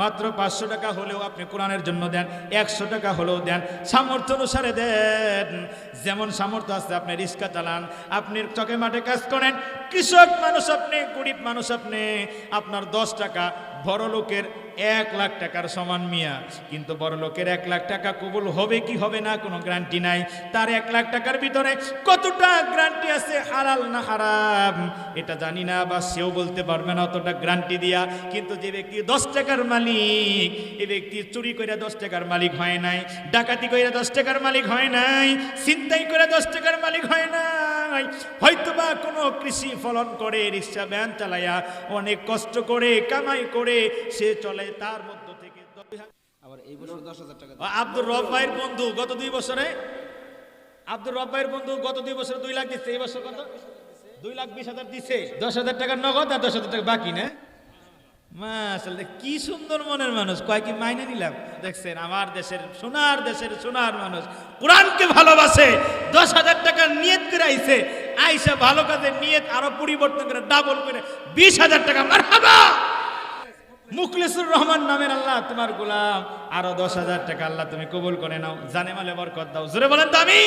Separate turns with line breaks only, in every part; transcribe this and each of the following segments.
মাত্র পাঁচশো টাকা হলেও আপনি কোরআনের জন্য দেন, একশো টাকা হলেও দেন, সামর্থ্য অনুসারে দেন। যেমন সামর্থ্য আছে, আপনি রিস্কা চালান, আপনি চকে মাঠে কাজ করেন, কৃষক মানুষ আপনি, গরিব মানুষ আপনি, আপনার দশ টাকা বড় লোকের এক লাখ টাকার সমান মিয়া। কিন্তু বড় লোকের এক লাখ টাকা কবুল হবে কি হবে না কোনো গ্যারান্টি নাই। তার এক লাখ টাকার ভিতরে কতটা গ্যারান্টি আছে, হালাল না হারাম, এটা জানি না বা সেও বলতে পারবে না অতটা গ্যারান্টি দিয়া। কিন্তু যে ব্যক্তি দশ টাকার মালিক এই ব্যক্তি চুরি করে দশ টাকার মালিক হয় নাই, ডাকাতি করে দশ টাকার মালিক হয় নাই, ছিনতাই করে দশ টাকার মালিক হয় নাই, হয়তোবা কোনো কৃষি ফলন করে রিক্সা ভ্যান চালায়া অনেক কষ্ট করে, কামাই করে সে চলে তার মধ্য থেকে
আবার এই বছর দশ হাজার টাকা
আব্দুর রব ভাইয়ের বন্ধু গত দুই বছরে? আব্দুর রব ভাইয়ের বন্ধু গত দুই বছরে দুই লাখ দিচ্ছে এই বছর কত? দুই লাখ বিশ হাজার দিচ্ছে। দশ হাজার টাকার নগদ আর দশ হাজার টাকা বাকি না? কি সুন্দর মনের মানুষ। কয় কি মাইনে নিলাম? দেখছেন আমার দেশের সোনার দেশের সোনার মানুষ। কোরআনকে ভালোবাসে দশ হাজার টাকা নিয়ত করে আইছে। আইসা ভালো কাজে নিয়ত আরও পরিবর্তন করে ডাবল করে বিশ হাজার টাকা। মারহাবা! মুখলিসুর রহমান নামের আল্লাহ তোমার গোলাম। আরও দশ হাজার টাকা আল্লাহ তুমি কবুল করে নাও। জানে মালে বরকত দাও। জোরে বলেন তো আমি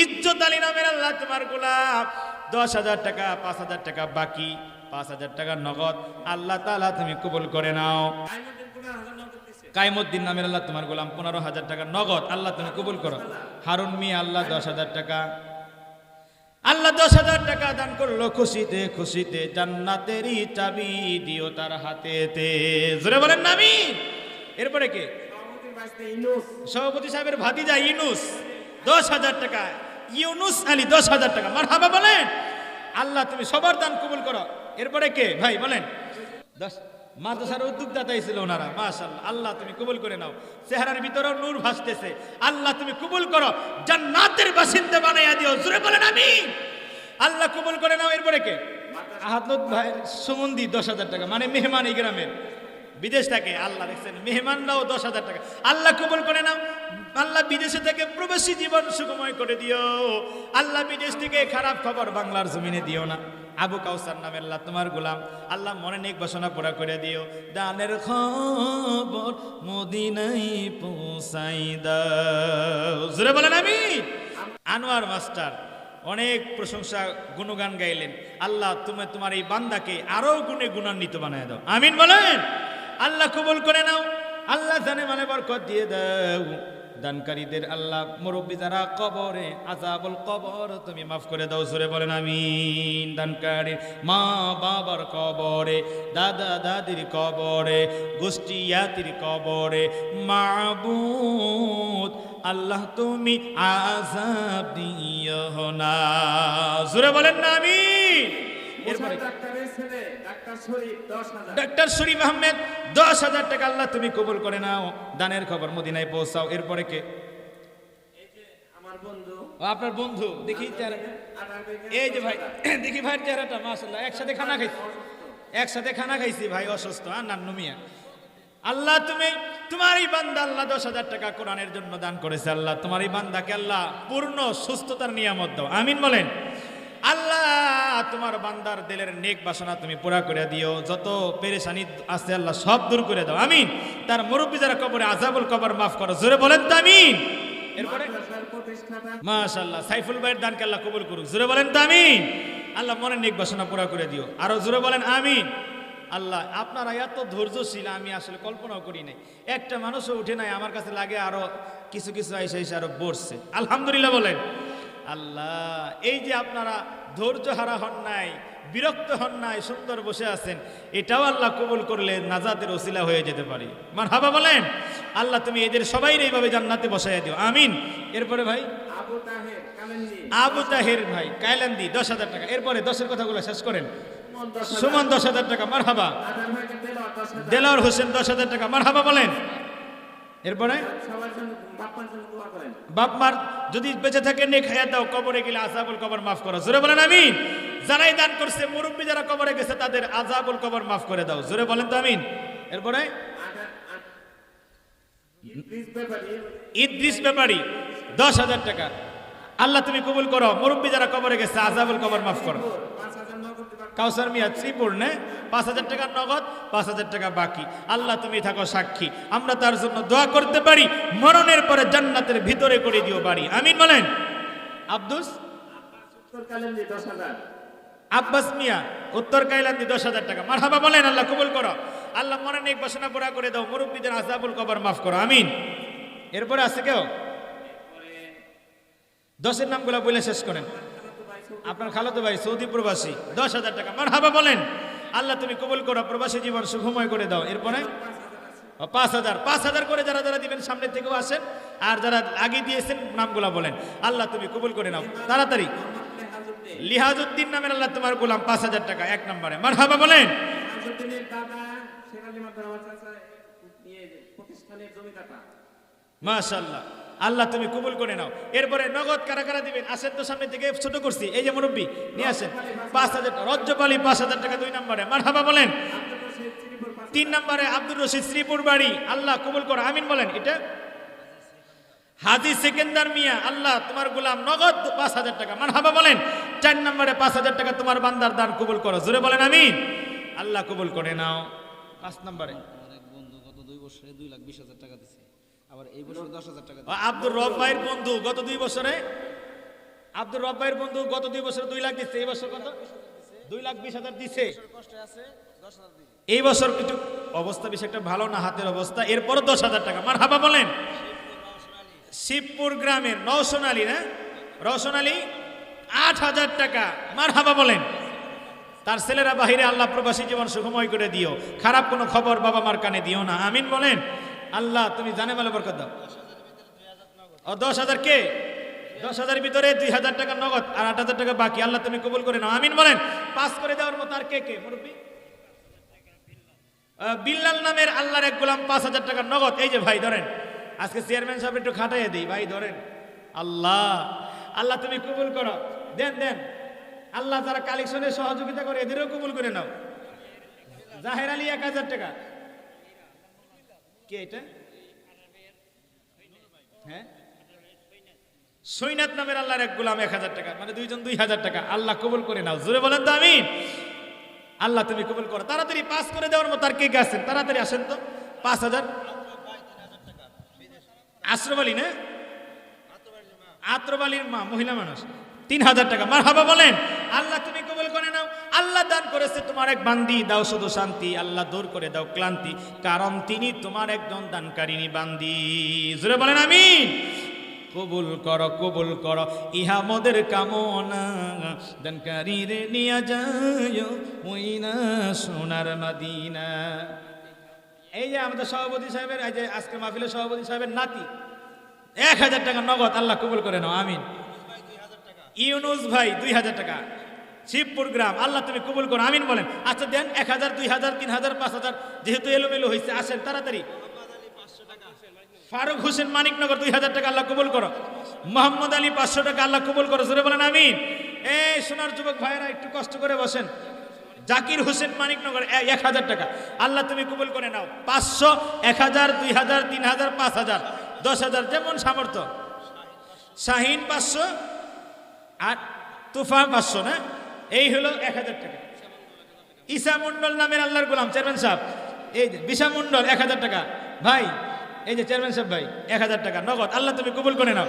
ইজ্জত আলী নামের আল্লাহ তোমার গোলাম। দশ হাজার টাকা পাঁচ হাজার টাকা বাকি। পাঁচ হাজার টাকা নগদ। আল্লাহ তাআলা তুমি কবুল করে নাও। কাইমুদ্দিন নামের আল্লাহ তোমার গোলাম পনেরো হাজার টাকা নগদ। আল্লাহ তুমি কবুল করো। হারুন মি আল্লাহ দশ হাজার টাকা। আল্লাহ দশ হাজার টাকা দান করল, খুশিতে খুশিতে জান্নাতেরই চাবি দিও তার হাতেতে। জোরে বলেন না আমি এরপরে কে? সভাপতি সাহেবের ভাতিজা ইউনুস, দশ হাজার টাকা ইউনুস আলী, দশ হাজার টাকা। মার হাবা বলেন। আল্লাহ, তুমি সবার দান কবুল করো। এরপরে কে? ভাই, বলেন। দশ মাদ্রাসার উদ্যোগদাতাই ছিল ওনারা মাশাল্লাহ আল্লাহ তুমি কবুল করে নাও। চেহারার ভিতরেও নূর ভাসতেছে। আল্লাহ তুমি কবুল করো। জান্নাতের বাসিন্দা বানাইয়া দিও। জুড়ে বলেন আমি আল্লাহ কবুল করে নাও, এরপরে কে? আহাদুত ভাই, সুমন্দি দশ হাজার টাকা মানে মেহমান এই গ্রামের। বিদেশ থেকে, আল্লাহ দেখছেন, মেহমানরাও দশ হাজার টাকা। আল্লাহ কবুল করে নাও। আল্লাহ বিদেশে থেকে প্রবাসী জীবন সুখময় করে দিও। আল্লাহ বিদেশ থেকে খারাপ খবর বাংলার জমিনে দিও না। আবু কাউসার নামে আল্লাহ, তোমার গোলাম। আল্লাহ মনে নেক বাসনা পুরা করে দিও। দানের খবর মদিনাই পৌঁছাই দাও। বলেন আমি আনোয়ার মাস্টার অনেক প্রশংসা, গুণগান গাইলেন। আল্লাহ, তুমি, তোমার এই বান্দাকে আরও গুণে গুণান্বিত বানায় দাও। আমিন বলেন। আল্লাহ কবুল করে নাও। আল্লাহ জানে মানে বরকত দিয়ে দাও। দানকারীদের আল্লাহ মুরব্বী যারা কবরে আজাবুল কবর তুমি মাফ করে দাও সুরে বলেন আমিন। দানকারী মা বাবার কবরে দাদা দাদির কবরে গোষ্ঠীয়াতির কবরে মাবুদ আল্লাহ তুমি আজাব দিও না। সুরে বলেন না আমিন। এরপরে
ডাক্তার শরীফ দশ হাজার।
ডাক্তার শরীফ আহমেদ দশ হাজার টাকা আল্লাহ তুমি কবুল করে নাও। দানের খবর মদিনায় পৌঁছাও। এরপরে কে? আপনার বন্ধু। দেখি এই যে ভাই দেখি ভাইয়ের চেহারাটা মাসাল্লাহ একসাথে খানা খাইছি একসাথে খানা খাইছি ভাই অসুস্থ। আর নান্নু মিয়া। আল্লাহ তুমি তোমার এই বান্দা আল্লাহ দশ হাজার টাকা কোরআনের জন্য দান করেছে আল্লাহ। তোমার এই বান্দাকে আল্লাহ পূর্ণ সুস্থতার নিয়ামত দাও। আমিন বলেন। আল্লাহ, তোমার বান্দার দিলের নেক বাসনা তুমি পুরা করে দিও। যত পেরেশানি আছে আল্লাহ সব দূর করে দাও। আমিন। তার মুরব্বী যারা কবরে আজাবুল কবর মাফ করো। জোরে বলেন তো আমিন। এরপরে? মাশাল্লাহ সাইফুল ভাইয়ের দানকে আল্লাহ কবুল করুক। জোরে বলেন তো আমিন। আল্লাহ মনে নেক বাসনা পুরা করে দিও। আরও জোরে বলেন আমিন। আল্লাহ, আপনারা এত ধৈর্যশীল, আমি আসলে কল্পনাও করি নাই। একটা মানুষও উঠে নাই, আমার কাছে লাগে আরও কিছু কিছু আইসা এসে আরও বসছে। আলহামদুলিল্লাহ বলেন। আল্লাহ এই যে আপনারা ধৈর্য হারা হন নাই বিরক্ত হন নাই সুন্দর বসে আছেন এটাও আল্লাহ কবুল করলে নাজাতের ওসিলা হয়ে যেতে পারে। মার হাবা বলেন আল্লাহ তুমি এদের সবাই এইভাবে জান্নাতে বসাই দিও। আমিন। এরপরে ভাই?
আবু তাহের কামেন্দি
আবু তাহের ভাই কাইলান্দি দশ হাজার টাকা। এরপরে দশের কথাগুলো শেষ করেন।
সুমন দশ হাজার।
টাকা মার হাবা দেলাওয়ার হোসেন দশ হাজার টাকা মার হাবা বলেন। এরপরে? বাপ মার যদি বেঁচে থাকে নে খাইয়া দাও কবরে গেলে আজাবুল কবর মাফ করো। জোরে বলেন আমিন। যারাই দান করছে মুরব্বী যারা কবরে গেছে তাদের আজাবুল কবর মাফ করে দাও। জোরে বলেন তো আমিন। এরপরে?
ইদ্রিস ব্যাপারী।
দশ হাজার টাকা। আল্লাহ তুমি কবুল করো। মুরব্বী যারা কবরে গেছে আজাবুল কবর মাফ করো
পাঁচ হাজার নগদ দিবা
কাউসার মিয়া শ্রীপুর নে, পাঁচ হাজার টাকা নগদ, পাঁচ হাজার টাকা বাকি। আল্লাহ, তুমি থাকো সাক্ষী। আমরা তার জন্য দোয়া করতে পারি, মরণের পরে জান্নাতের ভিতরে করে দিও বাড়ি। আমিন বলেন? আব্দুস? আব্বাস মিয়া, উত্তর কাইলান্দি দশ হাজার টাকা। মারহাবা বলেন, আল্লাহ কবুল করো। আল্লাহ মনে নেক বাসনা পুরা করে দাও, মুরব্বীদের আজাবুল কবর মাফ করো। আমিন। এরপরে আছে কেউ? দশের নামগুলো বলে শেষ করেন। আপনার খালাতো ভাই সৌদি প্রবাসী দশ হাজার টাকা। মারহাবা বলেন আল্লাহ তুমি কবুল করো প্রবাসী জীবন সুখময় করে দাও। এরপরে? পাঁচ হাজার। পাঁচ হাজার করে যারা যারা দিবেন সামনে থেকেও আসেন। আর যারা আগে দিয়েছেন নামগুলা বলেন। আল্লাহ তুমি কবুল করে নাও। তাড়াতাড়ি। লিহাজউদ্দিন নামের আল্লাহ তোমার গোলাম পাঁচ হাজার টাকা এক নম্বরে।
মার হাবা বলেন
মাশাল্লাহ আল্লাহ তুমি কবুল করে নাও। এরপরে নগদ কারা কারা দিবেন? আসেন তো সামনে থেকে ছোট করছি এই যে মুরব্বী, নিয়ে আসেন। পাঁচ হাজার রজ্জপালি পাঁচ হাজার টাকা দুই নম্বরে। মারহাবা বলেন। তিন নম্বরে আব্দুর রশিদ শ্রীপুর বাড়ি। আল্লাহ কবুল করো। আমিন বলেন, এটা? হাজি সেকেন্দার মিয়া, আল্লাহ তোমার গোলাম নগদ পাঁচ হাজার টাকা। মারহাবা বলেন। চার নম্বরে পাঁচ হাজার টাকা তোমার বান্দার দান কবুল করো। জোরে বলেন, আমিন। আল্লাহ কবুল করে নাও। পাঁচ নম্বরে।
এক বন্ধু গত দুই বছরে দুই লাখ বিশ হাজার টাকা দিছে।
আব্দুর রব ভাইয়ের বন্ধু গত দুই বছরে? আব্দুর রব ভাইয়ের বন্ধু গত দুই বছরে দুই লাখ দিচ্ছে এই বছর কত? দুই লাখ বিশ হাজার দিচ্ছে। এই বছর কিছু অবস্থা বেশি একটা ভালো না হাতের অবস্থা এরপরও দশ হাজার টাকা। মার হাবা বলেন। শিবপুর গ্রামের রওশন আলী না? রওশন আলী আট হাজার টাকা। মার হাবা বলেন। তার ছেলেরা বাহিরে আল্লাহ প্রবাসী জীবন সুখময় করে দিও। খারাপ কোনো খবর বাবা মার কানে দিও না। আমিন বলেন। আল্লাহ, তুমি জানে বলে বরকত দাও। ও দশ হাজার কে? দশ হাজারের ভিতরে দুই হাজার টাকা নগদ আর আট হাজার টাকা বাকি। আল্লাহ, তুমি কবুল করে নাও। আমিন বলেন, পাস করে দেওয়ার মতো আর কে কে? মুরব্বী? বিল্লাল নামের আল্লাহর এক গোলাম পাঁচ হাজার টাকা নগদ। এই যে ভাই, ধরেন, আজকে চেয়ারম্যান সাহেব একটু খাটাইয়ে দিই। ভাই, ধরেন, আল্লাহ আল্লাহ, তুমি কবুল করো। দেন দেন, আল্লাহ যারা কালেকশনে সহযোগিতা করে, এদেরও কবুল করে নাও। জাহের আলী এক হাজার টাকা। কে এটা? হ্যাঁ? সৈনাথ নামের আল্লাহর এক গোলাম এক হাজার টাকা মানে দুইজন দুই হাজার টাকা। আল্লাহ কবুল করে নাও। জোরে বলেন তো আমি আল্লাহ তুমি কবুল করো। তাড়াতাড়ি পাস করে দেওয়ার মতো আর কে আছেন? তাড়াতাড়ি আসেন তো। পাঁচ হাজার। আশ্রম আলী না? আত্রব আলীর মা, মহিলা মানুষ। তিন হাজার টাকা। মার হাবা বলেন। আল্লাহ তুমি কবুল করে নাও। আল্লাহ দান করেছে, তোমার এক বান্দি, দাও শুধু শান্তি, আল্লাহ দূর করে দাও ক্লান্তি, কারণ তিনি তোমার একজন দানকারিনী বান্দি। জুড়ে বলেন আমি কবুল কর কবুল কর, ইহা মোদের কামনা। দানকারী রে, নিয়া যায় ওই না সোনার মাদিনা। এই যে আমাদের সভাপতি সাহেবের, এই যে আজকে মাহফিলের সভাপতি সাহেবের নাতি, এক হাজার টাকা নগদ, আল্লাহ কবুল করে নাও, আমিন। ইউনুস ভাই, দুই হাজার টাকা। শিবপুর গ্রাম। আল্লাহ তুমি কবুল করো, আমিন বলেন। আচ্ছা দেন এক হাজার, দুই হাজার, তিন হাজার, পাঁচ হাজার, যেহেতু এলোমেলো হয়েছে আসেন তাড়াতাড়ি। ফারুক হোসেন মানিকনগর, দুই হাজার টাকা আল্লাহ কবুল করো। মোহাম্মদ আলী পাঁচশো টাকা আল্লাহ কবুল করো, জোরে বলেন আমিন। এই সোনার যুবক ভাইয়েরা, একটু কষ্ট করে বসেন। জাকির হোসেন মানিকনগর এক হাজার টাকা। আল্লাহ তুমি কবুল করে নাও। পাঁচশো, এক হাজার, দুই হাজার, তিন হাজার, পাঁচ হাজার, দশ হাজার, যেমন সামর্থ্য। শাহিন পাঁচশো, আর তুফা পাঁচশো, না? এই হলো এক হাজার টাকা। ঈশা মন্ডল নামের আল্লাহর গোলাম, চেয়ারম্যান সাহেব। এই যে বিশা মন্ডল এক হাজার টাকা। ভাই, এই যে চেয়ারম্যান সাহেব ভাই, এক হাজার টাকা, নগদ। আল্লাহ তুমি কবুল করে নাও।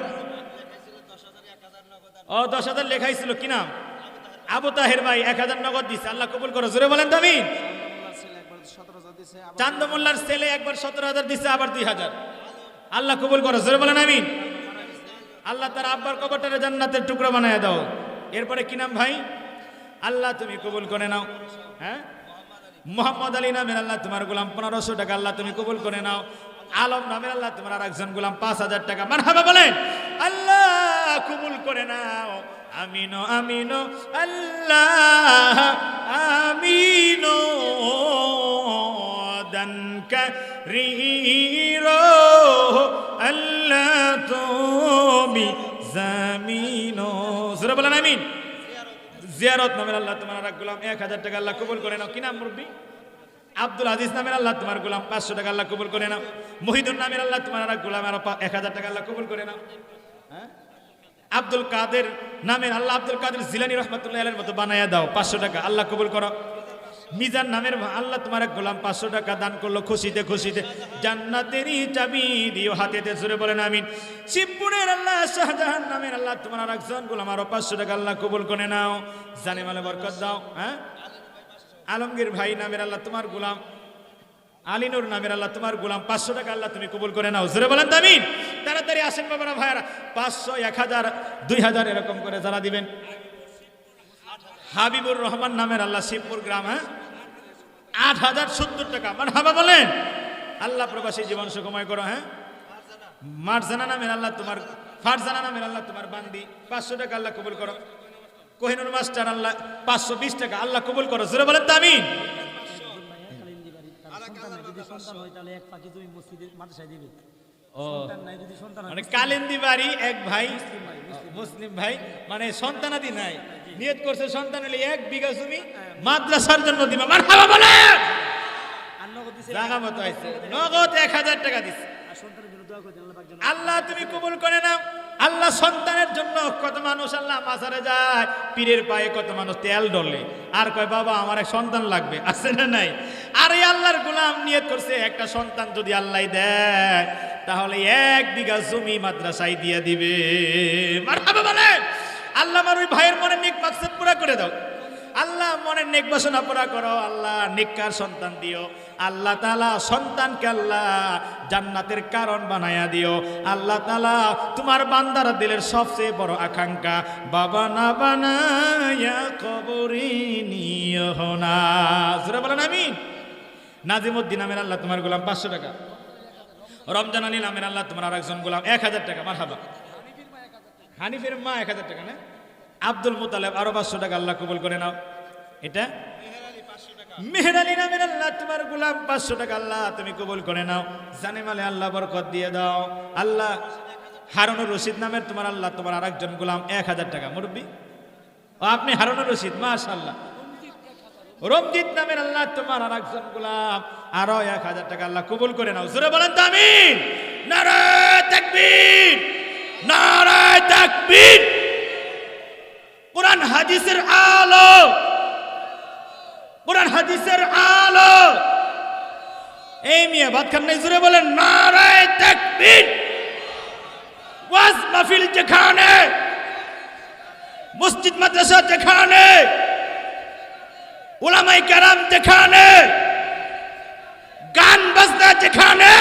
ও, দশ হাজার লেখাই ছিল কি নাম? আবু তাহের ভাই, এক হাজার নগদ দিচ্ছে আল্লাহ কবুল করো, জোরে বলেন তো আমি
মোল্লার ছেলে একবার সতেরো হাজার দিছে
দিচ্ছে আবার দুই হাজার। আল্লাহ কবুল করো, জোরে বলেন আমি আল্লাহ তার আব্বার কবরটারে জান্নাতের টুকরো বানায় দাও। এরপরে কি নাম ভাই? আল্লাহ তুমি কবুল করে নাও। হ্যাঁ? মোহাম্মদ আলী নামের আল্লাহ তোমার গোলাম, পনেরোশো টাকা আল্লাহ তুমি কবুল করে নাও। আলম নামের আল্লাহ তোমার আর একজন গোলাম, পাঁচ হাজার টাকা। মারহাবা বলেন, আল্লাহ কবুল করে নাও। আমিনো আমিনো, আল্লাহ আমিনো দানকারীরো আল্লাহ তুমি জামিনো। জোরে বলেন, আমিন। জিয়ারত নামের আল্লাহ তোমার আর গোলাম, এক হাজার টাকা আল্লাহ কবুল করে নাও। কি নাম মুরব্বী? আব্দুল আজিজ নামের আল্লাহ তোমার গোলাম, পাঁচশো টাকা আল্লাহ কবুল করে নাও। মহিদুর নামের আল্লাহ তোমার আর গোলাম, আর এক হাজার টাকা আল্লাহ কবুল করে নাও। হ্যাঁ? আব্দুল কাদের নামের আল্লাহ আব্দুল কাদের জিলানি রহমতুল্লাহ মতো বানাইয়া দাও, পাঁচশো টাকা আল্লাহ কবুল করো। মিজান নামের আল্লাহ তোমার এক গোলাম পাঁচশো টাকা দান করল খুশিতে খুশিতে। জান্নাতেরই চাবি দিও হাতেতে জুড়ে বলেন আমিন। শিবপুরের আল্লাহ, শাহজাহান নামের আল্লাহ তোমার আর একজন গোলাম, আরও পাঁচশো টাকা আল্লাহ কবুল করে নাও। জানে মালে বরকত দাও হ্যাঁ? আলমগীর ভাই নামের আল্লাহ তোমার গোলাম, আলিনুর নামের আল্লাহ তোমার গোলাম, পাঁচশো টাকা আল্লাহ তুমি কবুল করে নাও। জোরে বলেন তামিন তাড়াতাড়ি আসেন বাবারা, ভাইয়ারা। পাঁচশো, এক হাজার, দুই হাজার এরকম করে যারা দিবেন। হাবিবুর রহমান নামের আল্লাহ শিবপুর গ্রাম হ্যাঁ? আট হাজার সত্তর টাকা। মানে হাবা বলেন, আল্লাহ প্রবাসী জীবন সুখময় করো হ্যাঁ? মারজানা নামের আল্লাহ তোমার, ফারজানা নামের আল্লাহ তোমার বান্দি। পাঁচশো টাকা আল্লাহ কবুল করো। কোহিনুর মাস্টার আল্লাহ, পাঁচশো বিশ টাকা আল্লাহ কবুল করো। জোরে বলেন
সন্তান হয়
মানে কালিন্দি বাড়ি, এক ভাই, মুসলিম ভাই মানে সন্তানাদি নাই। নিয়ত করছে সন্তান হলে এক বিঘা জমি মাদ্রাসার জন্য দিবা। বলে!
আর নগদ দিছে
জায়গা আইছে। নগদ এক হাজার টাকা
দেন আল্লাহ
তুমি কবুল করে নাও। আল্লাহ সন্তানের জন্য কত মানুষ আল্লাহ মাজারে যায় পীরের পায়ে কত মানুষ তেল ডলে আর কয় বাবা আমার এক সন্তান লাগবে। আছে না নাই? আর এই আল্লাহর গোলাম নিয়ত করছে একটা সন্তান যদি আল্লাহ দেয় তাহলে এক বিঘা জমি মাদ্রাসায় দিয়ে দিবে। বলেন আল্লাহ আমার ওই ভাইয়ের মনে নেক মাকসাদ পুরা করে দাও। আল্লাহ মনে নেক বাসনা পুরা করো, আল্লাহ নেককার সন্তান দিও। আল্লাহ তালা সন্তানকে আল্লাহ জান্নাতের কারণ বানায়া দিও। আল্লাহ তালা তোমার বান্দার দিলের সবচেয়ে বড় আকাঙ্ক্ষা, বাবা না বানায়া কবরে নিও না। বলেন আমি নাজিমুদ্দিন নামের আল্লাহ তোমার গোলাম পাঁচশো টাকা। রমজান আলী নামের আল্লাহ তোমার আরেকজন গোলাম, এক হাজার টাকা মার হানিফের মা এক হাজার টাকা, না? আব্দুল মুতালেব আরও পাঁচশো টাকা আল্লাহ কবুল করে নাও। এটা? নামের আল্লাহ, তোমার গোলাম পাঁচশো টাকা আল্লাহ তুমি কবুল করে নাও। মালে আল্লাহ দিয়ে দাও। আল্লাহ নামের তোমার আল্লাহ, তোমার গোলাম এক হাজার টাকা। আপনি হারুনুর রশিদ মাশাল্লাহ রমজিৎ নামের আল্লাহ, তোমার আর একজন গোলাম, আরও এক হাজার টাকা আল্লাহ কবুল করে নাও। জোরে বলেন তো আমিন। নারায় তাকবীর। নারায় তাকবীর। কোরআন হাদিসের আলো। কোরআন হাদিসের আলো। এই মিয়া ভাত খান নাই, জোরে বলেন, নারায় তাকবীর। ওয়াজ মাহফিল যেখানে, মসজিদ মাদ্রাসা যেখানে, ওলামাই কারাম যেখানে, গান বাজনা যেখানে,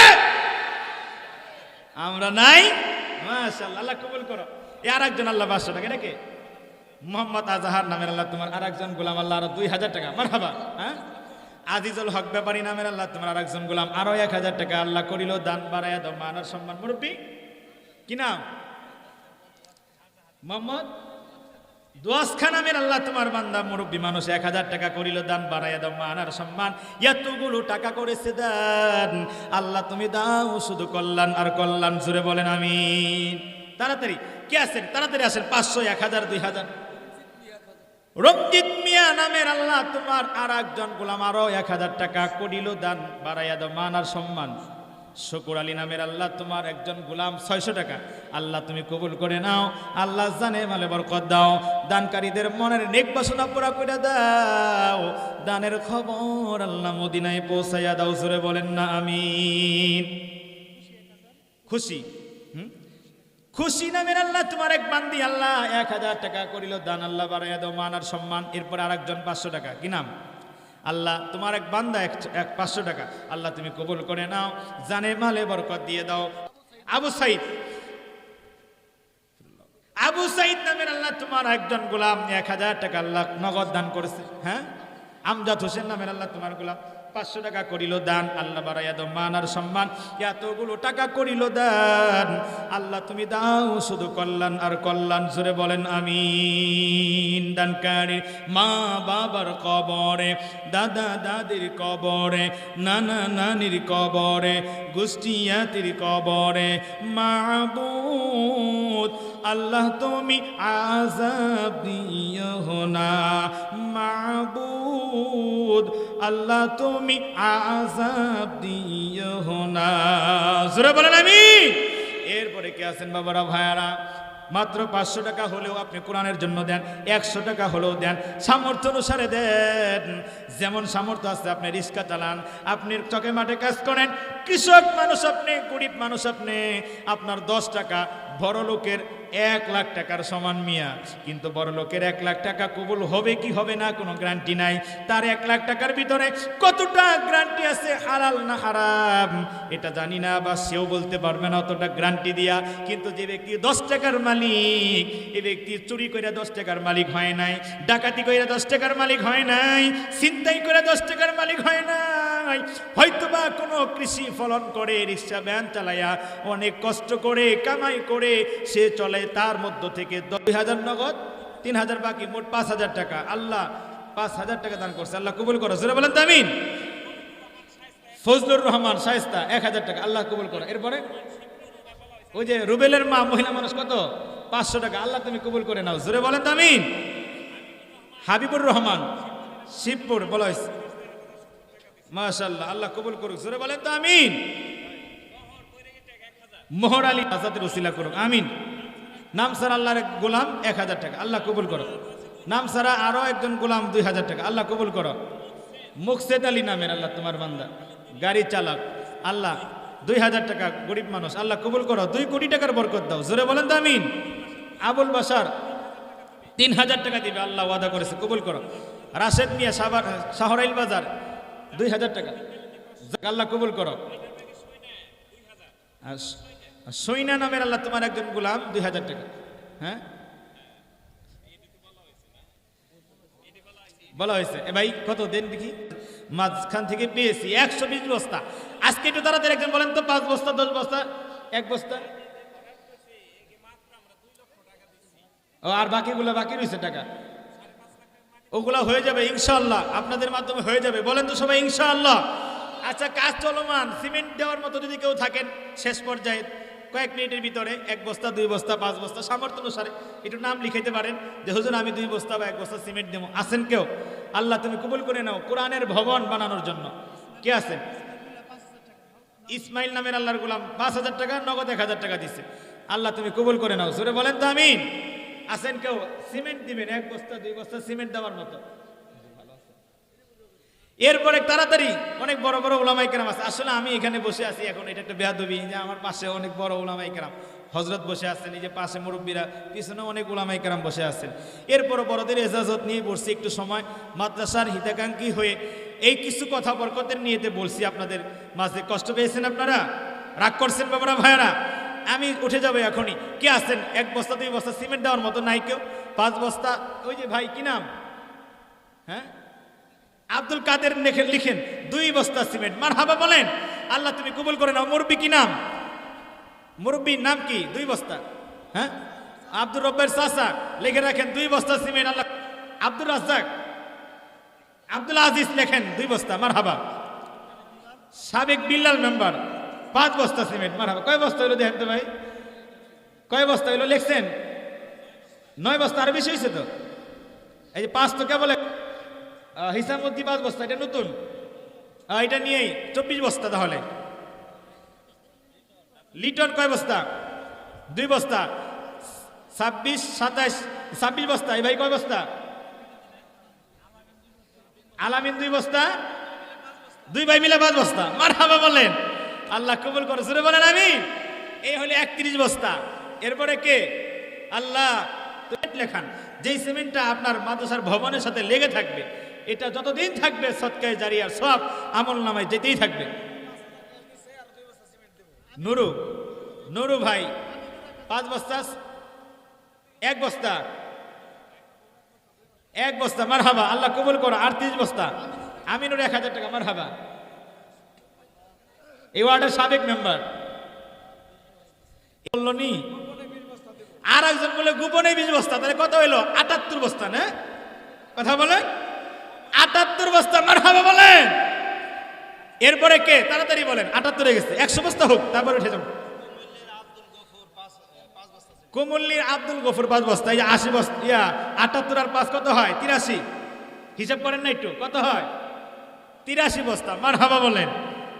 আমরা নাই মাশাআল্লাহ, আল্লাহ কবুল করো। এ আর একজন আল্লাহ পাঁচশো টাকা নাকি মোহাম্মদ আজাহার নামের আল্লাহ, তোমার আর একজন গোলাম আল্লাহ, আরও দুই হাজার টাকা, মারহাবা হ্যাঁ? আজিজুল হক ব্যাপারী নামের আল্লাহ, তোমার আর একজন গোলাম, আরও এক হাজার টাকা আল্লাহ করিল, দান বাড়াইয়া দাও মানার সম্মান মুরব্বী। কি নাম? মোহাম্মদ দোয়াস খান আল্লাহ তোমার বান্দা, মুরব্বী মানুষ এক হাজার টাকা করিল দান, বাড়াইয়া দাও মানার সম্মান। এতগুলো টাকা করেছে দান। আল্লাহ তুমি দাও শুধু কল্যাণ আর কল্যাণ, জুড়ে বলেন আমি তাড়াতাড়ি, কে আছেন? তাড়াতাড়ি আসেন, পাঁচশো, এক হাজার, দুই হাজার। রঞ্জিত মিয়া নামের আল্লাহ তোমার আর একজন গোলাম আরও এক হাজার টাকা করিল দান, বাড়াইয়া দাও মান আর সম্মান। শকুর আলী নামের আল্লাহ তোমার একজন গোলাম ছয়শো টাকা। আল্লাহ তুমি কবুল করে নাও, আল্লাহ জানে মালে বরকত দাও। দানকারীদের মনের নেক বাসনা পুরা করে দাও। দানের খবর আল্লাহ মদিনায় পৌঁছাইয়া দাও, জোরে বলেন না, আমিন। খুশি? খুশি নামের আল্লাহ তোমার এক বান্দি, আল্লাহ এক হাজার টাকা করিল দান, আল্লাহ বাড়াইয়া দাও, মান আর সম্মান। এরপর আর একজন পাঁচশো টাকা। কি নাম? আল্লাহ, তোমার এক বান্দা এক পাঁচশো টাকা। আল্লাহ, তুমি কবুল করে নাও জানে মালে বরকত দিয়ে দাও। আবু সাইদ। আবু সাইদ নামের আল্লাহ তোমার একজন গোলাম, এক হাজার টাকা আল্লাহ নগদ দান করেছে। হ্যাঁ? আমজাদ হোসেন নামের আল্লাহ তোমার গোলাম। পাঁচশো টাকা করিল দান, আল্লাহ বাড়াইয়া দাও মান আর সম্মান। এতগুলো টাকা করিল দান, আল্লাহ তুমি দাও শুধু কল্যাণ আর কল্যাণ, জোরে বলেন আমি দানকারী মা বাবার কবরে, দাদা দাদির কবরে, নানা নানির কবরে গোষ্ঠীয়াতির কবরে মাবুদ আল্লাহ তুমি আজাব দিও না। মাবুদ, আল্লাহ তুমি আজাব দিও না। জোরে বলেন আমি এরপরে কে আছেন বাবারা, ভাইয়ারা? মাত্র পাঁচশো টাকা হলেও আপনি কোরআনের জন্য দেন, একশো টাকা হলেও দেন। সামর্থ্য অনুসারে দেন। যেমন সামর্থ্য আছে, আপনি রিক্সা চালান, আপনি চকে মাঠে কাজ করেন, কৃষক মানুষ আপনি, গরিব মানুষ আপনি, আপনার দশ টাকা, বড় লোকের এক লাখ টাকার সমান মিয়া, কিন্তু বড় লোকের এক লাখ টাকা কবুল হবে কি হবে না, কোনো গ্যারান্টি নাই। তার এক লাখ টাকার ভিতরে কতটা গ্যারান্টি আছে হারাল না হারাম, এটা জানি না, বা সেও বলতে পারবে না অতটা গ্যারান্টি দিয়া। কিন্তু যে ব্যক্তি দশ টাকার মালিক এই ব্যক্তি চুরি করে দশ টাকার মালিক হয় নাই, ডাকাতি করে দশ টাকার মালিক হয় নাই ছিনতাই করে দশ টাকার মালিক হয় নাই হয়তোবা কোনো কৃষি ফলন করে, রিক্সা, ভ্যান চালাইয়া অনেক কষ্ট করে, কামাই করে, সে চলে তার মধ্য থেকে দুই হাজার নগদ, তিন হাজার বাকি, মোট পাঁচ হাজার টাকা। আল্লাহ পাঁচ হাজার টাকা দান করছে। আল্লাহ কবুল করো, জোরে বলেন তামিন ফজলুর রহমান, শায়স্তা, এক হাজার টাকা। আল্লাহ কবুল করো। এরপরে ওই যে রুবেলের মা, মহিলা মানুষ কত? পাঁচশো টাকা। আল্লাহ তুমি কবুল করে নাও। জোরে বলেন তামিন হাবিবুর রহমান শিবপুর বলস মাশাল্লাহ আল্লাহ কবুল করুক, জোরে বলেন তো আমিন। মোহর আলী আজাদের উসিলা করুক, আমিন। নাম সারা আল্লাহর এক গোলাম এক হাজার টাকা, আল্লাহ কবুল করো। নাম সারা আরও একজন গোলাম দুই হাজার টাকা, আল্লাহ কবুল করো। মুকসেদ আলী নামের আল্লাহ তোমার বান্দা, গাড়ি চালক, আল্লাহ দুই হাজার টাকা গরিব মানুষ, আল্লাহ কবুল করো। দুই কোটি টাকার বরকত দাও, জোরে বলেন তো আমিন। আবুল বাসার তিন হাজার টাকা দিবে, আল্লাহ ওয়াদা করেছে, কবুল করো। রাশেদ মিয়া সাবার শাহরাইল বাজার দুই হাজার টাকা। আল্লাহ কবুল করো। সৈনা নামের আল্লাহ তোমার একজন গোলাম, দুই হাজার টাকা। হ্যাঁ? বলা হয়েছে। এ ভাই, কত দেন দেখি? মাঝখান থেকে পেয়েছি, একশো বিশ বস্তা। আজকে একটু তাড়াতাড়ি একজন বলেন তো, পাঁচ বস্তা, দশ বস্তা, এক বস্তা। ও, আর বাকিগুলো বাকি রয়েছে টাকা। ওগুলা হয়ে যাবে ইনশাল্লাহ আপনাদের মাধ্যমে হয়ে যাবে। বলেন তো সবাই ইনশাআল্লাহ। আচ্ছা কাজ চলমান। সিমেন্ট দেওয়ার মতো যদি কেউ থাকেন শেষ পর্যায়ে কয়েক মিনিটের ভিতরে, এক বস্তা, দুই বস্তা, পাঁচ বস্তা, সামর্থ্য অনুসারে একটু নাম লিখাইতে পারেন যে, হুজুর, আমি দুই বস্তা বা এক বস্তা সিমেন্ট দেবো। আসেন কেউ? আল্লাহ, তুমি কবুল করে নাও। কোরআনের ভবন বানানোর জন্য। কে আছেন? ইসমাইল নামের আল্লাহর গুলাম। পাঁচ হাজার টাকা, নগদ এক হাজার টাকা দিচ্ছে আল্লাহ, তুমি কবুল করে নাও। সুরে বলেন তো আমিন। আসেন কেউ? সিমেন্ট দিবেন, এক বস্তা, দুই বস্তা সিমেন্ট দেওয়ার মতো। এরপরে তাড়াতাড়ি অনেক বড় বড় ওলামাই কেরাম আছে। আসলে আমি এখানে বসে আছি, এখন এটা একটা বেয়াদবি যে আমার পাশে অনেক বড় ওলামাই কেরাম। হজরত বসে আছেন, এই যে পাশে মুরব্বীরা, পিছনে অনেক ওলামাই কেরাম বসে আছেন। এরপরে বড়দের এজাজত নিয়ে বসছি, একটু সময় মাদ্রাসার হিতাকাঙ্ক্ষী হয়ে। এই কিছু কথা বরকতের নিয়েতে বলছি আপনাদের মাঝে। কষ্ট পেয়েছেন আপনারা? রাগ করছেন বাবারা, ভাইয়ারা? আমি উঠে যাব এখনই। কে আছেন? এক বস্তা, দুই বস্তা সিমেন্ট দেওয়ার মতো নাই কেউ। পাঁচ বস্তা, ওই যে ভাই, কি নাম? হ্যাঁ? আব্দুল কাদের লিখেন, দুই বস্তা সিমেন্ট। মার হাবা বলেন, আল্লাহ তুমি কবুল করে নাও। মুরব্বী কি নাম? মুরব্বীর নাম কি? দুই বস্তা। হ্যাঁ? আব্দুর রব্বের চাচা, লিখে রাখেন, দুই বস্তা সিমেন্ট। আল্লাহ আব্দুল রাজ্জাক। আব্দুল আজিজ লেখেন, দুই বস্তা। মার হাবা সাবেক বিল্লাল মেম্বার। পাঁচ বস্তা সিমেন্ট মার হাবা। কয় বস্তা হইল দেখেন তো ভাই? কয় বস্তা হইল লিখছেন? নয় বস্তা আর বেশি হয়েছে তো? এই যে পাঁচ তো কে বলে আহ, হিসামুদ্দি পাঁচ বস্তা এটা নতুন? এটা নিয়েই চব্বিশ বস্তা তাহলে। লিটন কয় বস্তা? দুই বস্তা। ছাব্বিশ সাতাশ ছাব্বিশ বস্তা এই ভাই কয় বস্তা? আলামিন দুই বস্তা? দুই ভাই মিলে পাঁচ বস্তা। মার হাবা বলেন। আল্লাহ কবুল করে সুরে বলেন আমি এই হলে একত্রিশ বস্তা। এরপরে কে? আল্লাহ লেখান, যেই সিমেন্টটা আপনার মাদ্রাসার ভবনের সাথে লেগে থাকবে, এটা যতদিন থাকবে, সৎকায় জারিয়ার সব আমল নামায় যেতেই থাকবে। নুরু নুরু ভাই, পাঁচ বস্তা, এক বস্তা এক বস্তা মার হাবা আল্লাহ কবুল করো, আটত্রিশ বস্তা। আমিনুর এক হাজার টাকা মার হাবা এই ওয়ার্ডের সাবেক মেম্বার। বলল নি আর একজন বলে গোপনে বিশ বস্তা, তাহলে কত হইল? আটাত্তর বস্তা, না? কথা বলেন আটাত্তর বস্তা মার হাবা বলেন। এরপরে কে? তাড়াতাড়ি বলেন, আটাত্তরে গেছে, একশো বস্তা হোক, তারপরে উঠে যাব। কুমুল্লির আব্দুল গফুর পাঁচ বস্তা, এই আশি বস্তা, ইয়া, আটাত্তর আর পাঁচ কত হয়? তিরাশি। হিসাব করেন না একটু, কত হয়? তিরাশি বস্তা মার হাবা বলেন।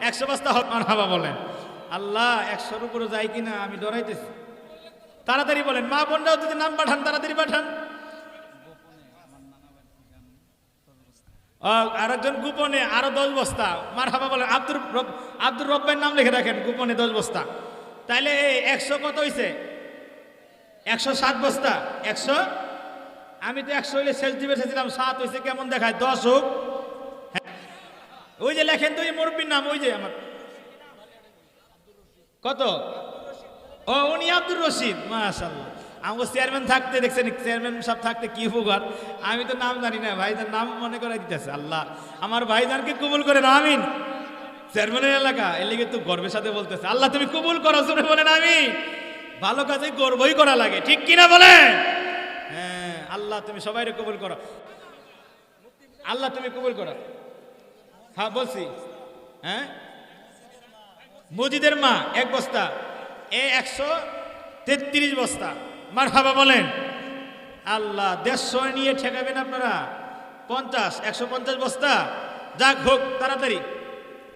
একশো বস্তা হোক মার হাবা বলেন। আল্লাহ, একশোর উপরে যাই কিনা আমি ডরাইতেছি। তাড়াতাড়ি বলেন, মা বোনরাও যদি নাম পাঠান, তাড়াতাড়ি পাঠান। আরেকজন গোপনে আরও দশ বস্তা। মার হাবা বলেন, আব্দুর আব্দুর রব্বের নাম লিখে রাখেন, গোপনে দশ বস্তা। তাইলে এই একশো কত হইছে? একশো সাত বস্তা। একশো? আমি তো একশো হইলে শেষ দিবে এসেছিলাম সাত হয়েছে কেমন দেখায়? দশ হোক। ওই যে লেখেন তো মুরব্বীর নাম, ওই যে আমার। কত? ও, উনি আব্দুর রশিদ মাশাল্লাহ আমাকে চেয়ারম্যান থাকতে, দেখছেন চেয়ারম্যান সব থাকতে কি উপকার? আমি তো নাম জানি না, ভাইজান নাম মনে করে দিতেছে, আল্লাহ। আমার ভাইজানকে কবুল করেন, আমিন। চেয়ারম্যানের এলাকা, এর লিগে তো গর্বের সাথে বলতেছে, আল্লাহ তুমি কবুল করো শুনে বলেন আমি ভালো কাজে গর্বই করা লাগে, ঠিক কিনা বলেন? হ্যাঁ আল্লাহ তুমি সবাই কবুল করো। আল্লাহ তুমি কবুল করো। হ্যাঁ বলছি। হ্যাঁ? মজিদের মা, এক বস্তা। এ একশো তেত্রিশ বস্তা। মার হাবা বলেন। আল্লাহ, দেড়শো নিয়ে ঠেকাবেন আপনারা? পঞ্চাশ, একশো পঞ্চাশ বস্তা? যাক হোক, তাড়াতাড়ি।